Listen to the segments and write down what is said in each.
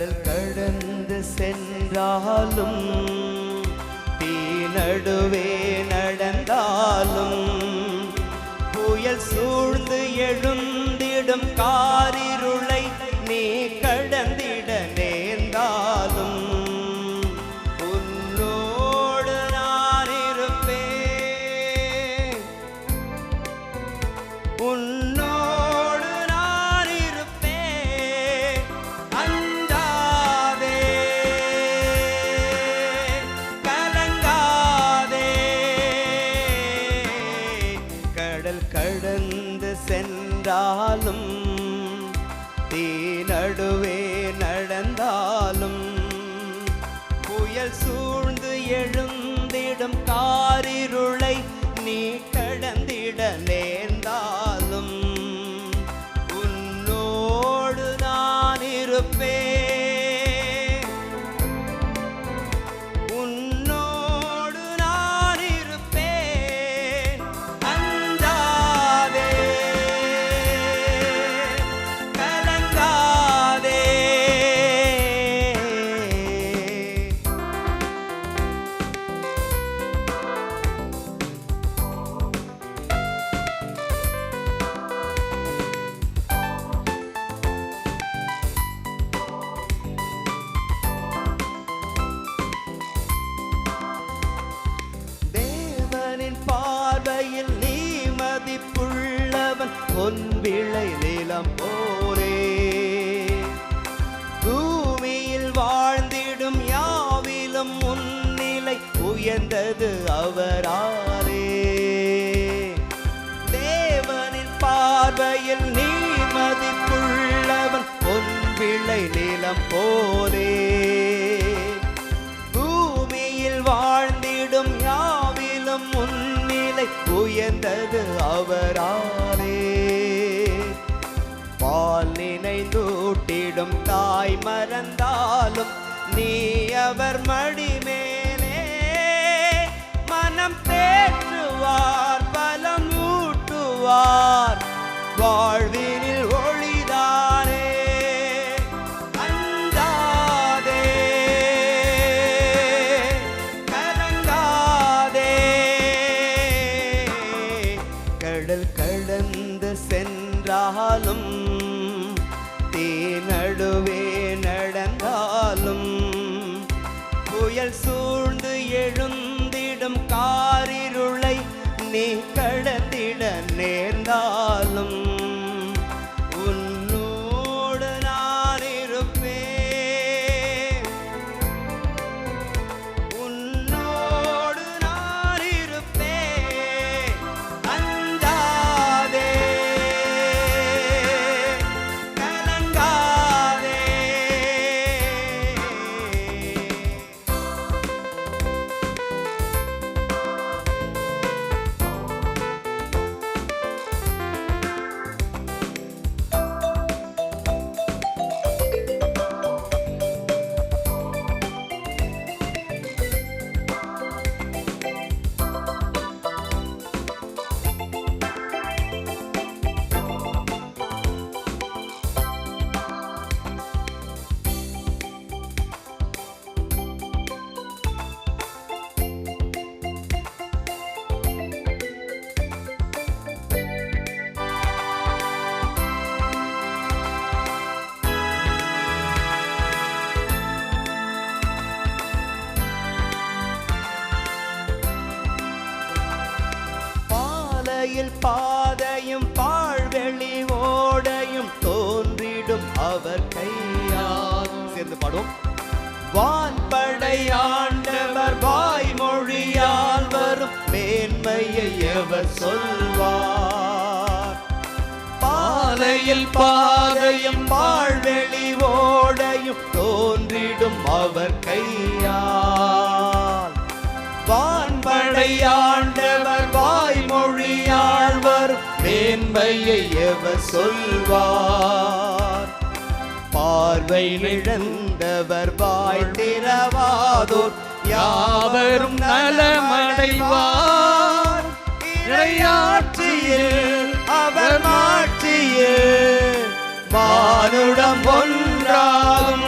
கடல் கடந்து சென்றாலும் தீ நடுவே நடந்தாலும் புயல் சூழ்ந்து எழும் எழுந்திடும் நினைந்தூட்டிடும் தாய் மறந்தாலும் நீ அவர் மடிமே அவர் கையால் சேர்ந்து பாடும் வான்படையாண்டவர் வாய்மொழியால் வரும் மேன்மையை எவர் சொல்வார். பாதையில் பாதையும் பாழ்வெளி ஓடையும் தோன்றிடும் அவர் கையால். வான்படையாண்டவர் வாய்மொழியாள் வரும் மேன்மையை எவர் சொல்வார். பார்வை இழந்தவர் வாய் யாவரும் நலமடைவார். இறையாட்சியில் அவர் மாட்சியில் வானுடம் ஒன்றாகும்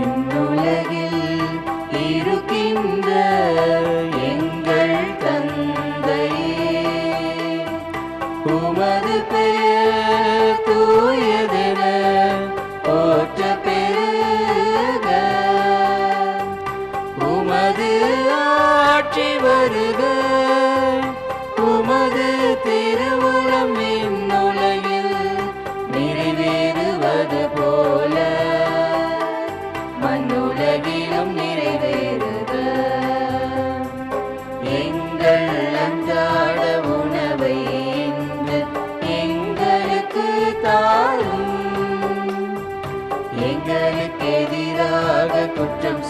ഇന്നുലകിൽ ഇരു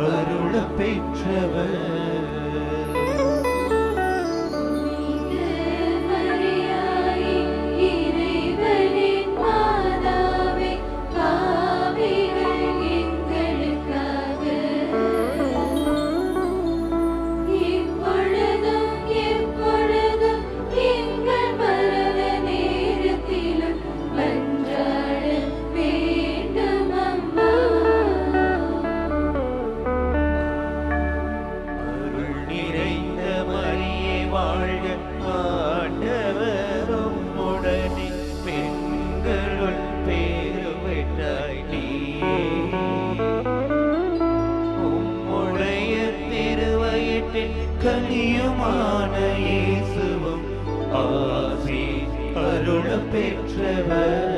அருள பெற்றவர். அருள பெற்றவர்